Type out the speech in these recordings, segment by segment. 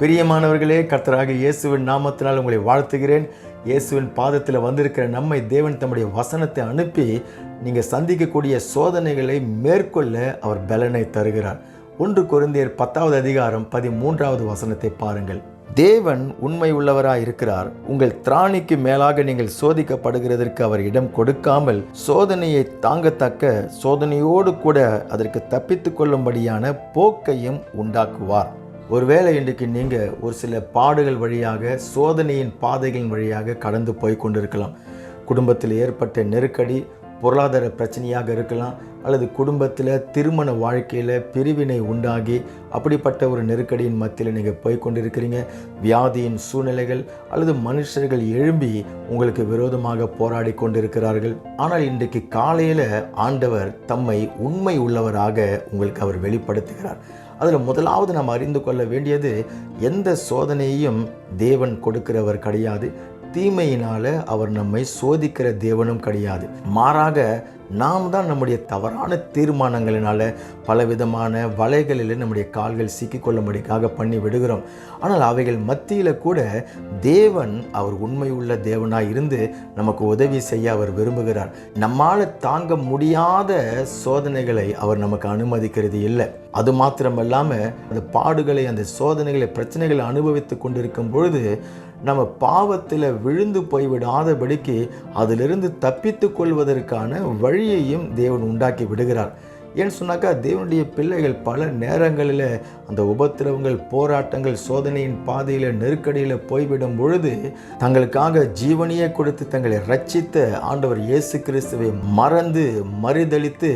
பிரியமானவர்களே கர்த்தராக இயேசுவின் நாமத்தினால் உங்களை வாழ்த்துகிறேன். இயேசுவின் பாதத்தில் வந்திருக்கிற நம்மை தேவன் தம்முடைய வசனத்தை அனுப்பி நீங்கள் சந்திக்கக்கூடிய சோதனைகளை மேற்கொள்ள அவர் பலனை தருகிறார். ஒன்று குருந்தியர் பத்தாவது அதிகாரம் பதிமூன்றாவது வசனத்தை பாருங்கள். தேவன் உண்மை உள்ளவராய் இருக்கிறார். உங்கள் திராணிக்கு மேலாக நீங்கள் சோதிக்கப்படுகிறதற்கு அவர் இடம் கொடுக்காமல் சோதனையை தாங்கத்தக்க சோதனையோடு கூட அதற்கு தப்பித்துக் கொள்ளும்படியான போக்கையும் உண்டாக்குவார். ஒருவேளை இன்றைக்கு நீங்கள் ஒரு சில பாடுகள் வழியாக சோதனையின் பாதைகளின் வழியாக கடந்து போய் கொண்டிருக்கலாம். குடும்பத்தில் ஏற்பட்ட நெருக்கடி பொருளாதார பிரச்சனையாக இருக்கலாம் அல்லது குடும்பத்தில் திருமண வாழ்க்கையில் பிரிவினை உண்டாகி அப்படிப்பட்ட ஒரு நெருக்கடியின் மத்தியில் நீங்கள் போய் கொண்டிருக்கிறீங்க. வியாதியின் சூழ்நிலைகள் அல்லது மனுஷர்கள் எழும்பி உங்களுக்கு விரோதமாக போராடி கொண்டிருக்கிறார்கள். ஆனால் இன்றைக்கு காலையில் ஆண்டவர் தம்மை உண்மை உள்ளவராக உங்களுக்கு அவர் வெளிப்படுத்துகிறார். அதில் முதலாவது நாம் அறிந்து கொள்ள வேண்டியது எந்த சோதனையையும் தேவன் கொடுக்கிறவர் கிடையாது. தீமையினால் அவர் நம்மை சோதிக்கிற தேவனும் கிடையாது. மாறாக நாம் தான் நம்முடைய தவறான தீர்மானங்களினால பலவிதமான வலைகளில் நம்முடைய கால்கள் சிக்கிக்கொள்ளும்படிக்காக பண்ணி விடுகிறோம். ஆனால் அவைகள் மத்தியில் கூட தேவன் அவர் உண்மையுள்ள தேவனாக இருந்து நமக்கு உதவி செய்ய அவர் விரும்புகிறார். நம்மால் தாங்க முடியாத சோதனைகளை அவர் நமக்கு அனுமதிக்கிறது இல்லை. அது மாத்திரமல்லாமல் அந்த பாடுகளை அந்த சோதனைகளை பிரச்சனைகளை அனுபவித்து கொண்டிருக்கும் பொழுது நம்ம பாவத்தில் விழுந்து போய்விடாதபடிக்கு அதிலிருந்து தப்பித்து கொள்வதற்கான வழியையும் தேவன் உண்டாக்கி விடுகிறார். ஏன்னு சொன்னாக்கா தேவனுடைய பிள்ளைகள் பல நேரங்களில் அந்த உபத்திரவங்கள் போராட்டங்கள் சோதனையின் பாதையில் நெருக்கடியில் போய்விடும் பொழுது தங்களுக்காக ஜீவனையே கொடுத்து தங்களை ரட்சித்த ஆண்டவர் இயேசு கிறிஸ்துவை மறந்து மறுதளித்து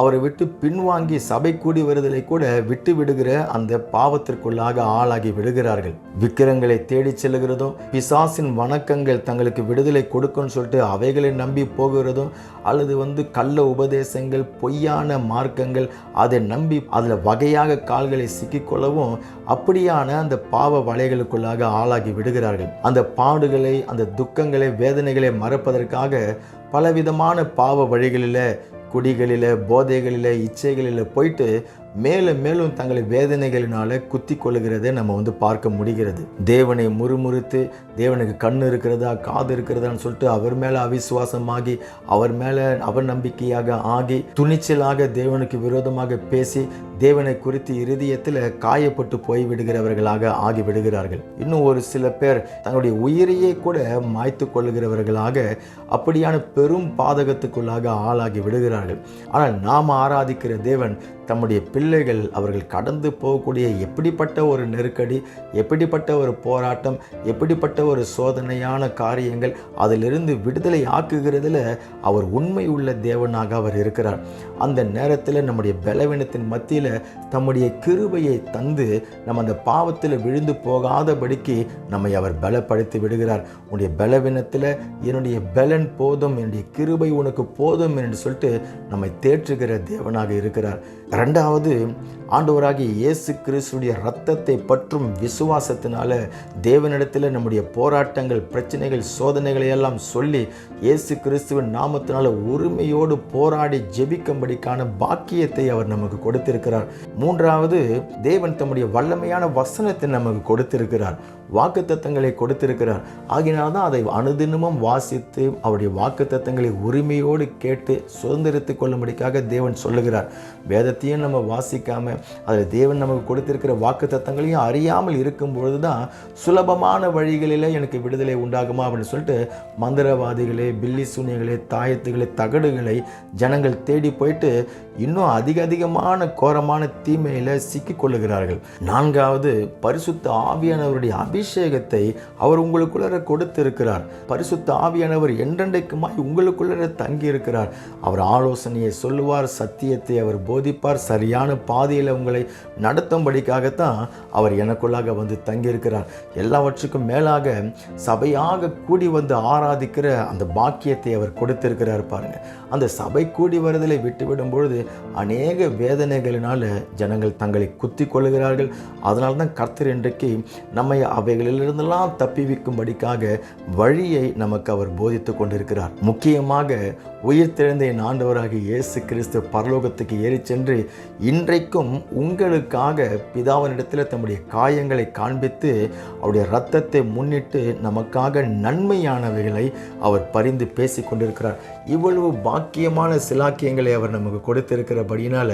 அவரை விட்டு பின்வாங்கி சபை கூடி வருதலை கூட விட்டு விடுகிற அந்த பாவத்திற்குள்ளாக ஆளாகி விடுகிறார்கள். விக்கிரங்களை தேடி செல்லுகிறதும் பிசாசின் வணக்கங்கள் தங்களுக்கு விடுதலை கொடுக்கும்னு சொல்லிட்டு அவைகளை நம்பி போகிறதும் அல்லது வந்து கள்ள உபதேசங்கள் பொய்யான மார்க்கங்கள் அதை நம்பி அதில் வகையாக கால்களை சிக்கிக்கொள்ளவும் அப்படியான அந்த பாவ வலைகளுக்குள்ளாக ஆளாகி விடுகிறார்கள். அந்த பாடுகளை அந்த துக்கங்களை வேதனைகளை மறப்பதற்காக பலவிதமான பாவ வழிகளில் குடிகளில் போதைகளில் இச்சைகளில் போயிட்டு மேலும் மேலும் தங்களை வேதனைகளினால குத்தி கொள்ளுகிறதை நம்ம வந்து பார்க்க முடிகிறது. தேவனை முறுமுறுத்து தேவனுக்கு கண் இருக்கிறதா காது இருக்கிறதான்னு சொல்லிட்டு அவர் மேலே அவிசுவாசமாகி அவர் மேலே அவர் நம்பிக்கையாக ஆகி துணிச்சலாக தேவனுக்கு விரோதமாக பேசி தேவனை குறித்து இருதயத்தில் காயப்பட்டு போய் விடுகிறவர்களாக ஆகி விடுகிறார்கள் இன்னும் ஒரு சில பேர் தங்களுடைய உயிரையே கூட மாய்த்து கொள்ளுகிறவர்களாக அப்படியான பெரும் பாதகத்துக்குள்ளாக ஆளாகி விடுகிறார்கள். ஆனால் நாம் ஆராதிக்கிற தேவன் தம்முடைய பிள்ளைகள் அவர்கள் கடந்து போகக்கூடிய எப்படிப்பட்ட ஒரு நெருக்கடி எப்படிப்பட்ட ஒரு போராட்டம் எப்படிப்பட்ட ஒரு சோதனையான காரியங்கள் அதிலிருந்து விடுதலை ஆக்குகிறதுல அவர் உண்மை உள்ள தேவனாக அவர் இருக்கிறார். அந்த நேரத்தில் நம்முடைய பலவீனத்தின் மத்தியில் தம்முடைய கிருபையை தந்து நம்ம அந்த பாவத்தில் விழுந்து போகாதபடிக்கு நம்மை அவர் பலப்படுத்தி விடுகிறார். உன்னுடைய பலவீனத்தில் என்னுடைய பலன் போதும் என்னுடைய கிருபை உனக்கு போதும் என்று சொல்லிட்டு நம்மை தேற்றுகிற தேவனாக இருக்கிறார். ரெண்டாவது ஆண்டவராகிய இயேசு கிறிஸ்துடைய ரத்தத்தை பற்றும் விசுவாசத்தினால தேவனிடத்தில் நம்முடைய போராட்டங்கள் பிரச்சனைகள் சோதனைகளை எல்லாம் சொல்லி இயேசு கிறிஸ்துவின் நாமத்தினால உரிமையோடு போராடி ஜெபிக்கும்படிக்கான பாக்கியத்தை அவர் நமக்கு கொடுத்திருக்கிறார். மூன்றாவது தேவன் தம்முடைய வல்லமையான வசனத்தை நமக்கு கொடுத்திருக்கிறார். வாக்கு தத்தங்களை கொடுத்திருக்கிறார். ஆகினால் தான் அதை அனுதினமும் வாசித்து அவருடைய வாக்கு தத்தங்களை உரிமையோடு கேட்டு சுதந்திரத்து கொள்ளும்படிக்காக தேவன் சொல்லுகிறார். வேதத்தையும் நம்ம வாசிக்காம அதில் தேவன் நமக்கு கொடுத்திருக்கிற வாக்கு தத்தங்களையும் அறியாமல் இருக்கும் பொழுது தான் சுலபமான வழிகளில் எனக்கு விடுதலை உண்டாகுமா அப்படின்னு சொல்லிட்டு மந்திரவாதிகளே பில்லி சூனியங்களே தாயத்துகளை தகடுகளை ஜனங்கள் தேடி போயிட்டு இன்னும் அதிக அதிகமான கோரமான தீமையில் சிக்கிக்கொள்ளுகிறார்கள் நான்காவது பரிசுத்த ஆவியானவருடைய அபிஷேகத்தை அவர் உங்களுக்குள்ளர கொடுத்திருக்கிறார். பரிசுத்த ஆவியானவர் என்றென்றைக்குமாய் உங்களுக்குள்ளர தங்கி இருக்கிறார் அவர் ஆலோசனையை சொல்லுவார் சத்தியத்தை அவர் போதிப்பார் சரியான பாதையில் உங்களை நடத்தும்படிக்காகத்தான் அவர் எனக்குள்ளாக வந்து தங்கியிருக்கிறார். எல்லாவற்றுக்கும் மேலாக சபையாக கூடி வந்து ஆராதிக்கிற அந்த பாக்கியத்தை அவர் கொடுத்திருக்கிறார் பாருங்க. அந்த சபை கூடி வருதலை விட்டுவிடும் பொழுது அநேக வேதனைகளினால ஜனங்கள் தங்களை குத்தி கொள்ளுகிறார்கள் அதனால தான் கர்த்தர் இன்றைக்கு நம்மை அவைகளிலிருந்தெல்லாம் தப்பிவிக்கும்படிக்காக வழியை நமக்கு அவர் போதித்து கொண்டிருக்கிறார். முக்கியமாக உயிர்த்தெழுந்த என் ஆண்டவராகிய இயேசு கிறிஸ்து பரலோகத்துக்கு ஏறி சென்று இன்றைக்கும் உங்களுக்காக பிதாவினிடத்தில் தம்முடைய காயங்களை காண்பித்து அவருடைய ரத்தத்தை முன்னிட்டு நமக்காக நன்மையானவைகளை அவர் பரிந்து பேசி கொண்டிருக்கிறார். இவ்வளவு பாக்கியமான சிலாக்கியங்களை அவர் நமக்கு கொடுத்திருக்கிறபடினால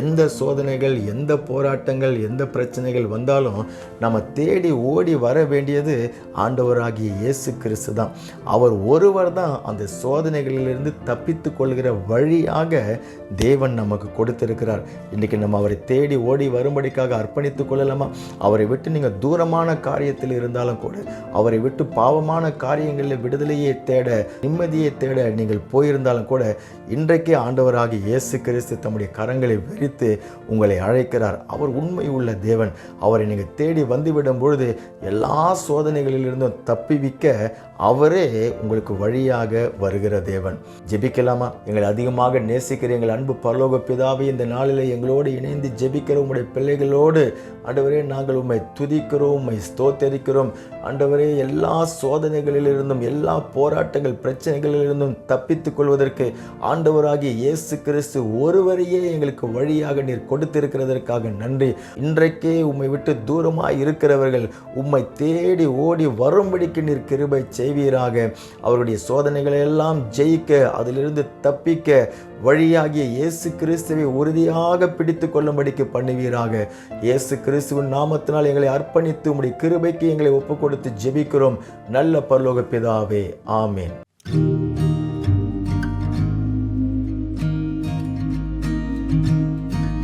எந்த சோதனைகள் எந்த போராட்டங்கள் எந்த பிரச்சனைகள் வந்தாலும் நம்ம தேடி ஓடி வர வேண்டியது ஆண்டவராகிய இயேசு கிறிஸ்து தான். அவர் ஒருவர் தான் அந்த சோதனைகளிலிருந்து தப்பித்து கொள்கிற வழியாக தேவன் நமக்கு கொடுத்திருக்கிறார். இன்றைக்கி நம்ம அவரை தேடி ஓடி வரும்படிக்காக அர்ப்பணித்துக் கொள்ளலாமா? அவரை விட்டு நீங்கள் தூரமான காரியத்தில் இருந்தாலும் கூட அவரை விட்டு பாவமான காரியங்களில் விடுதலையை தேட நிம்மதியை தேட நீங்கள் போயிருந்தாலும் கூட இன்றைக்கே ஆண்டவராகி இயேசு கிறிஸ்து தம்முடைய கரங்களை விரித்து உங்களை அழைக்கிறார். அவர் உண்மை உள்ள தேவன். அவரை நீங்கள் தேடி வந்துவிடும் பொழுது எல்லா சோதனைகளிலிருந்தும் தப்பிவிக்க அவரே உங்களுக்கு வழியாக வருகிற தேவன். ஜெபிக்கலாமா? எங்களை அதிகமாக நேசிக்கிற எங்கள் அன்பு பரலோக பிதாவை இந்த நாளில் எங்களோடு இணைந்து ஜெபிக்கிற உங்களுடைய பிள்ளைகளோடு ஆண்டவரே நாங்கள் உம்மை துதிக்கிறோம் உம்மை ஸ்தோத்தரிக்கிறோம். ஆண்டவரே எல்லா சோதனைகளிலிருந்தும் எல்லா போராட்டங்கள் பிரச்சனைகளிலிருந்தும் தப்பித்துக் கொள்வதற்கு ஆண்டவராகிய இயேசு கிறிஸ்து ஒருவரையே எங்களுக்கு வழியாக நீர் கொடுத்திருக்கிறதற்காக நன்றி. இன்றைக்கே உம்மை விட்டு தூரமாக இருக்கிறவர்கள் உம் உம்மை தேடி ஓடி வரும்படிக்கு நீர் கிருபை செய்வீராக. அவருடைய சோதனைகளை எல்லாம் ஜெயிக்க அதிலிருந்து தப்பிக்க வழியாகிய இயேசு கிறிஸ்துவை உறுதியாக பிடித்து கொள்ளும்படிக்கு பண்ணுவீராக. இயேசு கிறிஸ்துவின் நாமத்தினால் எங்களை அர்ப்பணித்து உம்முடைய கிருபைக்கு எங்களை ஒப்பு கொடுத்து ஜெபிக்கிறோம். நல்ல பரலோக பிதாவே. ஆமேன்.